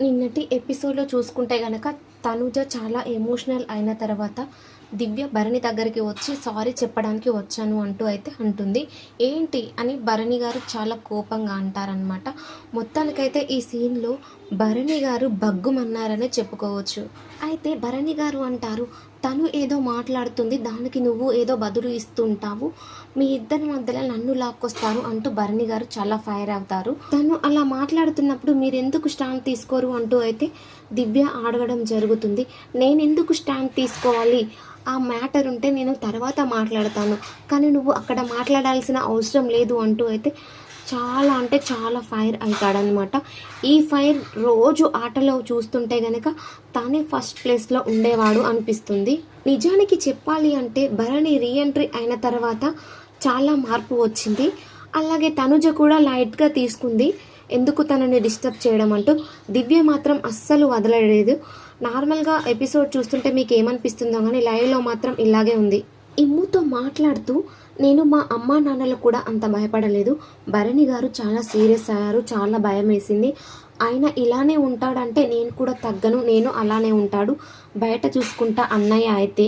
నిన్నటి ఎపిసోడ్లో చూసుకుంటే గనక తనుజ చాలా ఎమోషనల్ అయిన తర్వాత దివ్య భరణి దగ్గరికి వచ్చి సారీ చెప్పడానికి వచ్చాను అంటూ అయితే అంటుంది. ఏంటి? అని భరణి గారు చాలా కోపంగా అంటారనమాట మొత్తానికైతే ఈ సీన్లో భరణి గారు బగ్గుమన్నారనే చెప్పుకోవచ్చు. అయితే భరణి గారు అంటారు తను ఏదో మాట్లాడుతుంది దానికి నువ్వు ఏదో బదులు ఇస్తుంటావు మీ ఇద్దరి మధ్యలో నన్ను లాక్కొస్తారు అంటూ భరణి గారు చాలా ఫైర్ అవుతారు. తను అలా మాట్లాడుతున్నప్పుడు మీరు ఎందుకు స్టాండ్ తీసుకోరు అంటూ అయితే దివ్య అడగడం జరుగుతుంది. నేను ఎందుకు స్టాండ్ తీసుకోవాలి? ఆ మ్యాటర్ ఉంటే నేను తర్వాత మాట్లాడతాను. కానీ నువ్వు అక్కడ మాట్లాడాల్సిన అవసరం లేదు అంటూ అయితే చాలా అంటే చాలా ఫైర్ అవుతాడనమాట ఈ ఫైర్ రోజు ఆటలో చూస్తుంటే గనక తానే ఫస్ట్ ప్లేస్లో ఉండేవాడు అనిపిస్తుంది. నిజానికి చెప్పాలి అంటే భరణి రీఎంట్రీ అయిన తర్వాత చాలా మార్పు వచ్చింది. అలాగే తనుజ కూడా లైట్గా తీసుకుంది. ఎందుకు తనని డిస్టర్బ్ చేయడం అంటూ దివ్య మాత్రం అస్సలు వదలలేదు. నార్మల్గా ఎపిసోడ్ చూస్తుంటే మీకు ఏమనిపిస్తుందో కానీ లైవ్లో మాత్రం ఇలాగే ఉంది. ఇమ్ముతో మాట్లాడుతూ నేను మా అమ్మా నాన్నలు కూడా అంత భయపడలేదు. భరణి గారు చాలా సీరియస్ అయ్యారు చాలా భయం వేసింది ఆయన ఇలానే ఉంటాడంటే నేను కూడా తగ్గను నేను అలానే ఉంటాడు. బయట చూసుకుంటా అన్నయ్య అయితే